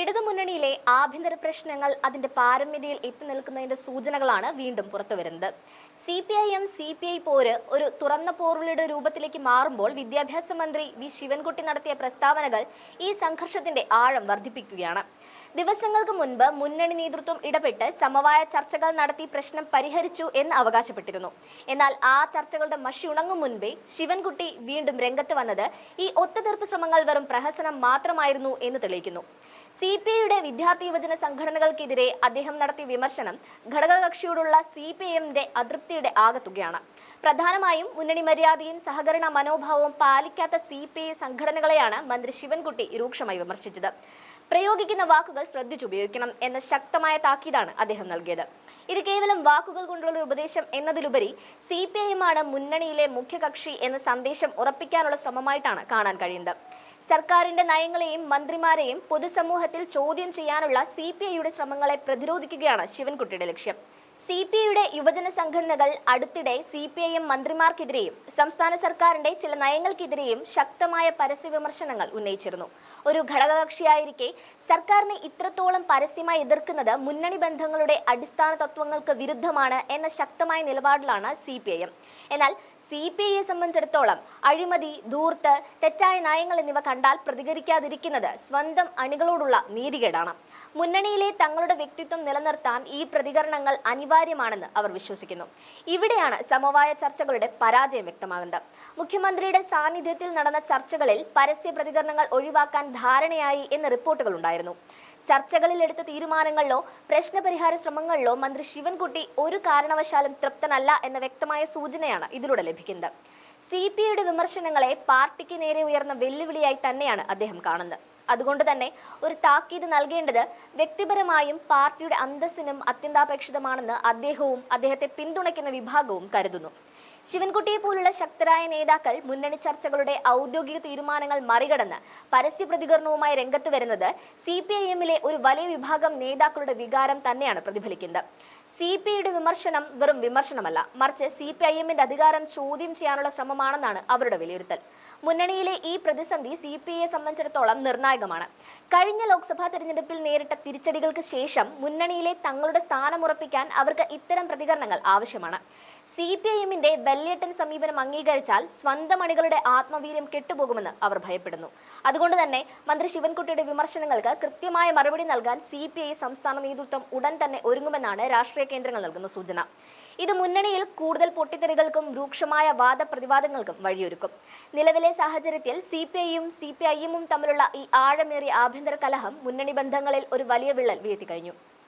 ഇടതുമുന്നണിയിലെ ആഭ്യന്തര പ്രശ്നങ്ങൾ അതിന്റെ പാരമ്യതയിൽ എത്തി നിൽക്കുന്നതിന്റെ സൂചനകളാണ് വീണ്ടും പുറത്തുവരുന്നത്. C P I M C P I പോര് ഒരു തുറന്ന പോർവിളിയുടെ രൂപത്തിലേക്ക് മാറുമ്പോൾ വിദ്യാഭ്യാസ മന്ത്രി വി. ശിവൻകുട്ടി നടത്തിയ പ്രസ്താവനകൾ ഈ സംഘർഷത്തിന്റെ ആഴം വർദ്ധിപ്പിക്കുകയാണ്. ദിവസങ്ങൾക്ക് മുൻപ് മുന്നണി നേതൃത്വം ഇടപെട്ട് സമവായ ചർച്ചകൾ നടത്തി പ്രശ്നം പരിഹരിച്ചു എന്ന് അവകാശപ്പെട്ടിരുന്നു. എന്നാൽ ആ ചർച്ചകളുടെ മഷി ഉണങ്ങും മുൻപേ ശിവൻകുട്ടി വീണ്ടും രംഗത്ത് വന്നത് ഈ ഒത്തുതീർപ്പ് ശ്രമങ്ങൾ വെറും പ്രഹസനം മാത്രമായിരുന്നു എന്ന് തെളിയിക്കുന്നു. സി പി ഐയുടെ വിദ്യാർത്ഥി യുവജന സംഘടനകൾക്കെതിരെ അദ്ദേഹം നടത്തിയ വിമർശനം ഘടകകക്ഷിയോടുള്ള സി പി എമ്മിന്റെ അതൃപ്തിയുടെ ആകത്തുകയാണ്. പ്രധാനമായും മുന്നണി മര്യാദയും സഹകരണ മനോഭാവവും പാലിക്കാത്ത സി പി ഐ സംഘടനകളെയാണ് മന്ത്രി ശിവൻകുട്ടി രൂക്ഷമായി വിമർശിച്ചത്. പ്രയോഗിക്കുന്ന വാക്കുകൾ ശ്രദ്ധിച്ചുപയോഗിക്കണം എന്ന ശക്തമായ താക്കീതാണ് അദ്ദേഹം നൽകിയത്. ഇത് കേവലം വാക്കുകൾ കൊണ്ടുള്ള ഉപദേശം എന്നതിലുപരി സി പി ഐ എമ്മാണ് മുന്നണിയിലെ മുഖ്യകക്ഷി എന്ന സന്ദേശം ഉറപ്പിക്കാനുള്ള ശ്രമമായിട്ടാണ് കാണാൻ കഴിയുന്നത്. സർക്കാരിന്റെ നയങ്ങളെയും മന്ത്രിമാരെയും പൊതുസമൂഹത്തിൽ ചോദ്യം ചെയ്യാനുള്ള സി പി ഐയുടെ ശ്രമങ്ങളെ പ്രതിരോധിക്കുകയാണ് ശിവൻകുട്ടിയുടെ ലക്ഷ്യം. സി പി ഐയുടെ യുവജന സംഘടനകൾ അടുത്തിടെ സി പി ഐ എം മന്ത്രിമാർക്കെതിരെയും സംസ്ഥാന സർക്കാരിന്റെ ചില നയങ്ങൾക്കെതിരെയും ശക്തമായ പരസ്യ വിമർശനങ്ങൾ ഉന്നയിച്ചിരുന്നു. ഒരു ഘടകകക്ഷിയായിരിക്കെ സർക്കാരിനെ ഇത്രത്തോളം പരസ്യമായി എതിർക്കുന്നത് മുന്നണി ബന്ധങ്ങളുടെ അടിസ്ഥാന തത്വങ്ങൾക്ക് വിരുദ്ധമാണ് എന്ന ശക്തമായ നിലപാടിലാണ് സി പി ഐ എം. എന്നാൽ സി പി ഐയെ സംബന്ധിച്ചിടത്തോളം അഴിമതി ധൂർത്ത് തെറ്റായ നയങ്ങൾ എന്നിവ കണ്ടാൽ പ്രതികരിക്കാതിരിക്കുന്നത് സ്വന്തം അണികളോടുള്ള നീതികേടാണ്. മുന്നണിയിലെ തങ്ങളുടെ വ്യക്തിത്വം നിലനിർത്താൻ ഈ പ്രതികരണങ്ങൾ അനിവാര്യമാണെന്ന് അവർ വിശ്വസിക്കുന്നു. ഇവിടെയാണ് സമവായ ചർച്ചകളുടെ പരാജയം വ്യക്തമാകുന്നത്. മുഖ്യമന്ത്രിയുടെ സാന്നിധ്യത്തിൽ നടന്ന ചർച്ചകളിൽ പരസ്യ പ്രതികരണങ്ങൾ ഒഴിവാക്കാൻ ധാരണയായി എന്ന റിപ്പോർട്ടുകൾ ഉണ്ടായിരുന്നു. ചർച്ചകളിൽ എടുത്ത തീരുമാനങ്ങളിലോ പ്രശ്നപരിഹാര ശ്രമങ്ങളിലോ മന്ത്രി ശിവൻകുട്ടി ഒരു കാരണവശാലും തൃപ്തനല്ല എന്ന വ്യക്തമായ സൂചനയാണ് ഇതിലൂടെ ലഭിക്കുന്നത്. സി പി ഐയുടെ വിമർശനങ്ങളെ പാർട്ടിക്ക് നേരെ ഉയർന്ന വെല്ലുവിളിയായി തന്നെയാണ് അദ്ദേഹം കാണുന്നത്. അതുകൊണ്ട് തന്നെ ഒരു താക്കീത് നൽകേണ്ടത് വ്യക്തിപരമായും പാർട്ടിയുടെ അന്തസ്സിനും അത്യന്താപേക്ഷിതമാണെന്ന് അദ്ദേഹവും അദ്ദേഹത്തെ പിന്തുണയ്ക്കുന്ന വിഭാഗവും കരുതുന്നു. ശിവൻകുട്ടിയെ പോലുള്ള ശക്തരായ നേതാക്കൾ മുന്നണി ചർച്ചകളുടെ ഔദ്യോഗിക തീരുമാനങ്ങൾ മറികടന്ന് പരസ്യ പ്രതികരണവുമായി രംഗത്ത് വരുന്നത് സി പി ഐ എമ്മിലെ ഒരു വലിയ വിഭാഗം നേതാക്കളുടെ വികാരം തന്നെയാണ് പ്രതിഫലിക്കുന്നത്. സി പി ഐയുടെ വിമർശനം വെറും വിമർശനമല്ല. മറിച്ച് സി പി ഐ എമ്മിന്റെ അധികാരം ചോദ്യം ചെയ്യാനുള്ള ശ്രമമാണെന്നാണ് അവരുടെ വിലയിരുത്തൽ. മുന്നണിയിലെ ഈ പ്രതിസന്ധി സി പി ഐയെ സംബന്ധിച്ചിടത്തോളം നിർണായകമാണ് കഴിഞ്ഞ ലോക്സഭാ തെരഞ്ഞെടുപ്പിൽ നേരിട്ട തിരിച്ചടികൾക്ക് ശേഷം മുന്നണിയിലെ തങ്ങളുടെ സ്ഥാനമുറപ്പിക്കാൻ അവർക്ക് ഇത്തരം പ്രതികരണങ്ങൾ ആവശ്യമാണ്. സി പി ഐ എമ്മിന്റെ വെല്ലേട്ടൻ സമീപനം അംഗീകരിച്ചാൽ സ്വന്തം അണികളുടെ ആത്മവീര്യം കെട്ടുപോകുമെന്ന് അവർ ഭയപ്പെടുന്നു. അതുകൊണ്ട് തന്നെ മന്ത്രി ശിവൻകുട്ടിയുടെ വിമർശനങ്ങൾക്ക് കൃത്യമായ മറുപടി നൽകാൻ സി പി ഐ സംസ്ഥാന നേതൃത്വം ഉടൻ തന്നെ ഒരുങ്ങുമെന്നാണ് രാഷ്ട്രീയ കേന്ദ്രങ്ങൾ നൽകുന്ന സൂചന. ഇത് മുന്നണിയിൽ കൂടുതൽ പൊട്ടിത്തെറികൾക്കും രൂക്ഷമായ വാദപ്രതിവാദങ്ങൾക്കും വഴിയൊരുക്കും. നിലവിലെ സാഹചര്യത്തിൽ സി പി ഐയും സി പി ഐ എമ്മും തമ്മിലുള്ള ഈ ആഴമേറിയ ആഭ്യന്തര കലഹം മുന്നണി ബന്ധങ്ങളിൽ ഒരു വലിയ വിള്ളൽ വീഴ്ത്തി കഴിഞ്ഞു